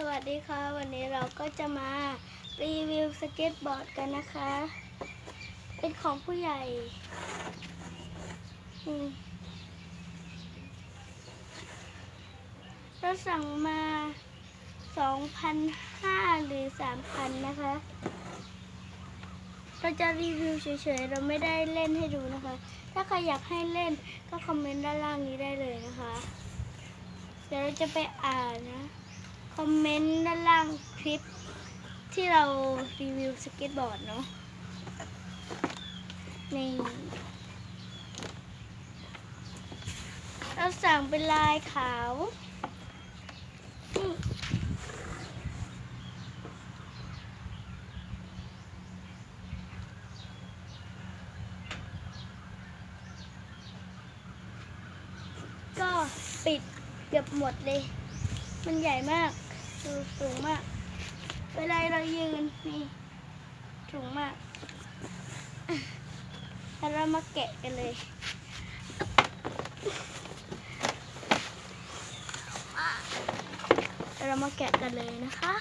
สวัสดีค่ะ วันนี้เราก็จะมารีวิวสเก็ตบอร์ดกันนะคะ เป็นของผู้ใหญ่เราสั่งมา 2,500 หรือ 3,000 นะคะ เราจะรีวิวเฉยๆ เราไม่ได้เล่นให้ดูนะคะ ถ้าใครอยากให้เล่นก็คอมเมนต์ด้านล่างนี้ได้เลยนะคะ เดี๋ยวเราจะไปอ่านนะ คอมเมนต์ด้านล่างคลิป ที่เรารีวิวสเก็ตบอร์ดเนาะนี่เราสั่งเป็นลายขาวก็ปิดเกือบหมดเลย มันใหญ่มาก ดูสูงมาก เวลาเรายืนนี่สูงมากแล้วเรามาแกะกันเลยเรามาแกะกันเลยนะคะ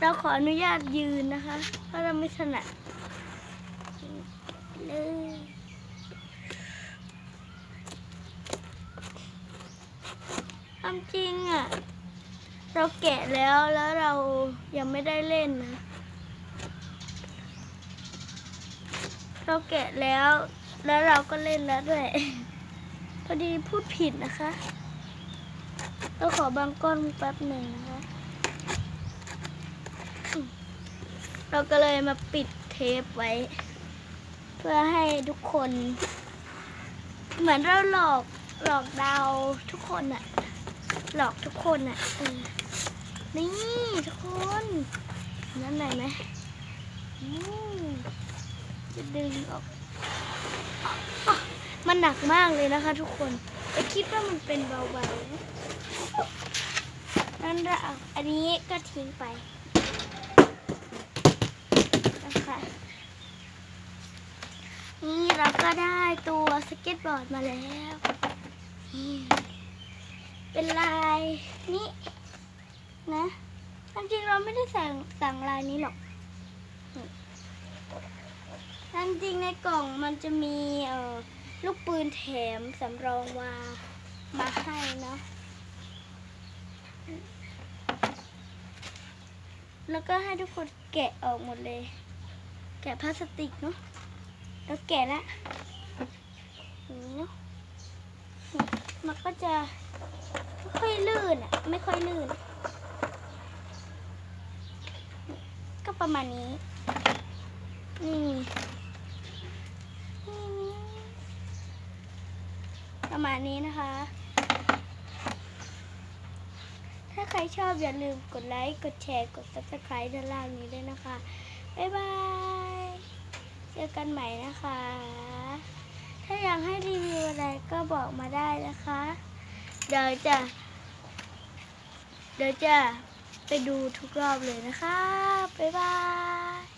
เราขออนุญาตยืนนะคะ เพราะเราไม่ถนัดเลย ความจริงอะ เราแกะแล้วแล้วเรายังไม่ได้เล่นนะ เราแกะแล้วแล้วเราก็เล่นแล้วด้วย พอดีพูดผิดนะคะเราขอบางก้อนแป๊บหนึ่งนะคะ เราก็เลยมาปิดเทปไว้ เพื่อให้ทุกคน เหมือนเราหลอกหลอกดาวทุกคนอะ หลอกทุกคนอะนี่ทุกคนนั่นไหนไหมจะดึงออกอมันหนักมากเลยนะคะทุกคนไปคิดว่ามันเป็นเบาๆนะนั่นละอ,อันนี้ก็ทิ้งไปนะคะนี่เราก็ได้ตัวสเก็ตบอร์ดมาแล้วนี่ เป็นลายนี้นะความจริงเราไม่ได้สั่งสั่งลายนี้หรอกนี่ความจริงในกล่องมันจะมีเอ่อลูกปืนแถมสำรองมามาให้เนาะ แล้วก็ให้ทุกคนแกะออกหมดเลย แกะพลาสติกเนาะ แล้วแกะละอย่างนี้เนาะ มันก็จะ อยลื่นอะ ไม่ค่อยลื่น ก็ประมาณนี้ นี่ประมาณนี้นะคะ ถ้าใครชอบอย่าลืมกดไลค์ กดแชร์ กด subscribe ด้านล่างนี้ด้วยนะคะ บ๊ายบาย เจอกันใหม่นะคะ ถ้าอยากให้รีวิวอะไรก็บอกมาได้นะคะ เดี๋ยวจะ เดี๋ยวจะไปดูทุกรอบเลยนะคะ บ๊ายบาย